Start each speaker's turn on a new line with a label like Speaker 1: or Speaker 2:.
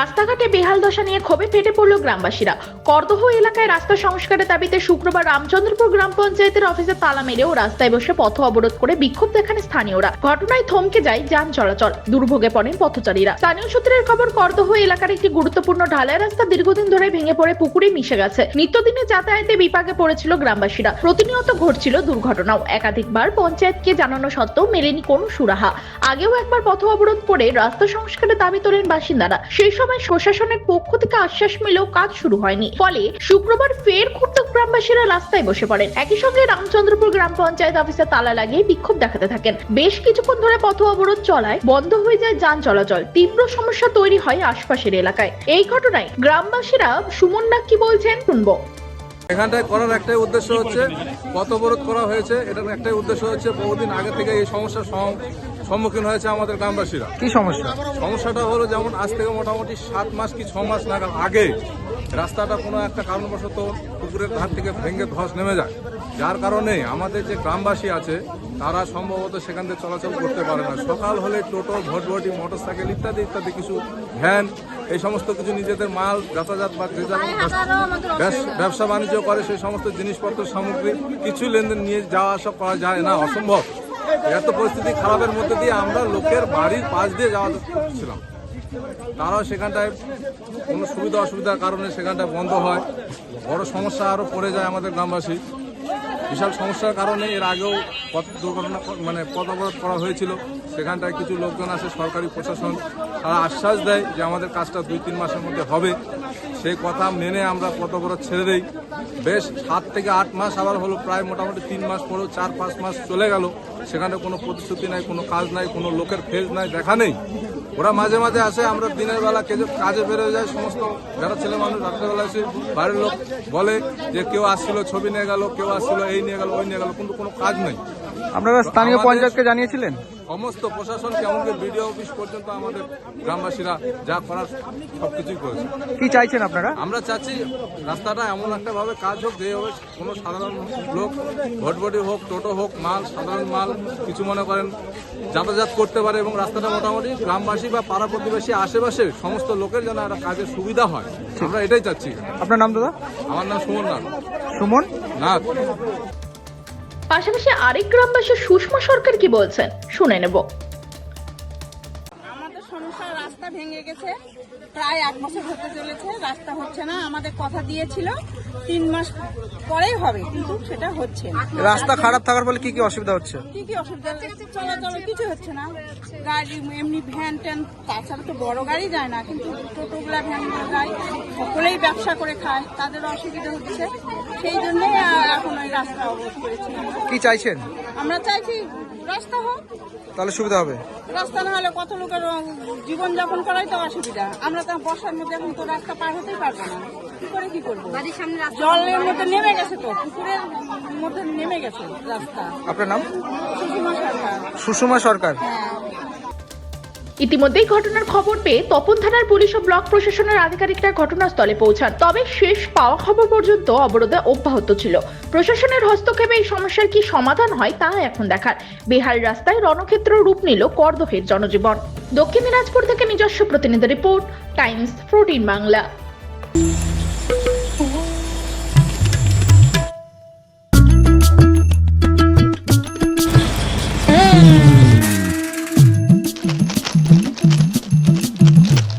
Speaker 1: রাস্তাঘাটে বেহাল দশা নিয়ে ক্ষোভে ফেটে পড়ল গ্রামবাসীরা। করদহ এলাকায় রাস্তা সংস্কারের দাবিতে শুক্রবার রামচন্দ্রপুর গ্রাম পঞ্চায়েতের অফিসে তালা মেরেও রাস্তায় বসে পথ অবরোধ করে বিক্ষোভ দেখান স্থানীয়রা। ঘটনায় থমকে যায় যান চলাচল, দুর্ভোগে পড়েন পথচারীরা। স্থানীয় সূত্রের খবর, করদহ এলাকার একটি গুরুত্বপূর্ণ ঢালাই রাস্তা দীর্ঘদিন ধরে ভেঙে পড়ে পুকুরে মিশে গেছে। নিত্যদিনে যাতায়াতে বিপাকে পড়েছিল গ্রামবাসীরা। প্রতিনিয়ত ঘটছিল দুর্ঘটনাও। একাধিকবার পঞ্চায়েতকে জানানো সত্ত্বেও মেলেনি কোনো সুরাহা। আগেও একবার পথ অবরোধ করে রাস্তা সংস্কারের দাবি তোলেন বাসিন্দারা। সেই সময় প্রশাসনের পক্ষ থেকে আশ্বাস মিলেও কাজ শুরু হয়নি। ফলে শুক্রবার ফের ক্ষুব্ধ গ্রামবাসীরা রাস্তায় বসে পড়েন। একই সঙ্গে রামচন্দ্রপুর গ্রাম পঞ্চায়েত অফিসে তালা লাগিয়ে বিক্ষোভ দেখাতে থাকেন। বেশ কিছুক্ষণ ধরে পথ অবরোধ চলায় বন্ধ হয়ে যায় যান চলাচল। তীব্র সমস্যা তৈরি হয় আশপাশের এলাকায়। এই ঘটনায় গ্রামবাসীরা সুমন নাক কি বলছেন শুনব।
Speaker 2: এখানটায় করার একটাই উদ্দেশ্য হচ্ছে পথ অবরোধ করা হয়েছে। এটার একটাই উদ্দেশ্য হচ্ছে বহুদিন আগে থেকে এই সমস্যার সম- সম্মুখীন হয়েছে আমাদের গ্রামবাসীরা।
Speaker 3: কি সমস্যা?
Speaker 2: সমস্যাটা হলো যেমন আজ থেকে মোটামুটি সাত মাস কি ছ মাস নাগাদ আগে রাস্তাটা কোনো একটা কারণবশত পুকুরের ধার থেকে ভেঙে ধস নেমে যায়। যার কারণে আমাদের যে গ্রামবাসী আছে তারা সম্ভবত সেখান থেকে চলাচল করতে পারে না। সকাল হলে টোটো ভটভটি মোটরসাইকেল ইত্যাদি ইত্যাদি কিছু ভ্যান এই সমস্ত কিছু নিজেদের মাল যাতায়াত বা যে ব্যবসা বাণিজ্য করে সেই সমস্ত জিনিসপত্র সামগ্রী কিছু লেনদেন নিয়ে যাওয়া আসা করা যায় না অসম্ভব। এত পরিস্থিতি খারাপের মধ্যে দিয়ে আমরা লোকের বাড়ির পাশ দিয়ে যাওয়া করছিলাম। তারাও সেখানটায় কোনো সুবিধা অসুবিধার কারণে সেখানটায় বন্ধ হয়। বড় সমস্যা আরও পড়ে যায় আমাদের গ্রামবাসী। বিশাল সমস্যার কারণে এর আগেও পথ দুর্ঘটনা মানে পথ অবরোধ করা হয়েছিল। সেখানটায় কিছু লোকজন আসে সরকারি প্রশাসন। তারা আশ্বাস দেয় যে আমাদের কাজটা দুই, তিন মাসের মধ্যে হবে। সেই কথা মেনে আমরা পথ অবরোধ ছেড়ে দেই। বেশ সাত থেকে আট মাস আবার হলো, প্রায় মোটামুটি তিন মাস পরেও চার, পাঁচ মাস চলে গেল। সেখানে কোনো প্রতিশ্রুতি নাই কোনো কাজ নাই কোনো লোকের ফেজ নাই দেখা নেই। ওরা মাঝে মাঝে আসে আমরা দিনের বেলা কেজে- কাজে বেরোয় যায় সমস্ত যারা ছেলে মানুষ রাত্রেবেলা এসে বাড়ির লোক বলে যে কেউ আসছিল ছবি নিয়ে গেল কেউ আসছিল এই নিয়ে গেল ওই নিয়ে গেল কিন্তু কোনো কাজ নেই।
Speaker 3: আপনারা স্থানীয় পঞ্চায়েতকে জানিয়েছিলেন?
Speaker 2: সমস্ত প্রশাসনকে এমনকি বিডিও অফিস পর্যন্ত আমাদের গ্রামবাসীরা যা করার সবকিছুই করেছে।
Speaker 3: কি চাইছেন আপনারা?
Speaker 2: আমরা চাচ্ছি রাস্তাটা এমন একটা ভাবে কাজ হোক যে হবে কোনো সাধারণ লোক ভটভটি হোক টোটো হোক মাল সাধারণ মাল কিছু মনে করেন যাতায়াত করতে পারে এবং রাস্তাটা মোটামুটি গ্রামবাসী বা পাড়া প্রতিবেশী আশেপাশে সমস্ত লোকের যেন একটা কাজের সুবিধা হয় আমরা এটাই চাচ্ছি।
Speaker 3: আপনার নাম দাদা?
Speaker 2: আমার নাম সুমন নাথ।
Speaker 3: সুমন?
Speaker 2: নাথ।
Speaker 1: পাশাপাশি আরেক গ্রামবাসী সুষমা সরকার কি বলছেন? শুনে নেব।
Speaker 4: আমাদের সমস্যা রাস্তা ভেঙে গেছে। প্রায় এক বছর হতে চলেছে রাস্তা হচ্ছে না আমাদের কথা দিয়েছিল। তিন মাস পরেই হবে কিন্তু সেটা হচ্ছে না।
Speaker 3: রাস্তা খারাপ থাকার ফলে কি কি অসুবিধা হচ্ছে?
Speaker 4: কি কি অসুবিধা চলাচল কিছু হচ্ছে না। গাড়ি এমনি ভ্যান ট্যান তাছাড়া তো বড় গাড়ি যায় না কিন্তু টোটোগুলা ভ্যানগুলো যায়। সকলেই ব্যবসা করে খায় তাদের অসুবিধা হচ্ছে। সেই জন্যই রাস্তা অবরোধ করেছি আমরা।
Speaker 3: কি চাইছেন?
Speaker 4: আমরা চাইছি রাস্তা হোক।
Speaker 3: তাহলে সুবিধা হবে।
Speaker 4: রাস্তা না হলে কত লোকের জীবন যাপন করাই তো অসুবিধা। আমরা তো বর্ষার মধ্যে এখন তো রাস্তা পার হতেই পারব না। কি করে কি করব? জলের মধ্যে নেমে গেছে তো পুকুরের মধ্যে নেমে গেছে রাস্তা।
Speaker 3: আপনার নাম?
Speaker 4: সুষমা সরকার।
Speaker 3: সুষমা সরকার।
Speaker 4: হ্যাঁ।
Speaker 1: ইতিমধ্যেই ঘটনার খবর পেয়ে তপন থানার পুলিশ ও ব্লক প্রশাসনের আধিকারিকরা ঘটনাস্থলে পৌঁছান। তবে শেষ পাওয়া খবর পর্যন্ত অবরোধে অব্যাহত ছিল। প্রশাসনের হস্তক্ষেপে এই সমস্যার কি সমাধান হয় তা এখন দেখার। বেহাল রাস্তায় রণক্ষেত্র রূপ নিল করদহের জনজীবন। দক্ষিণ দিনাজপুর থেকে নিজস্ব প্রতিনিধি রিপোর্ট, টাইমস প্রোটিন বাংলা।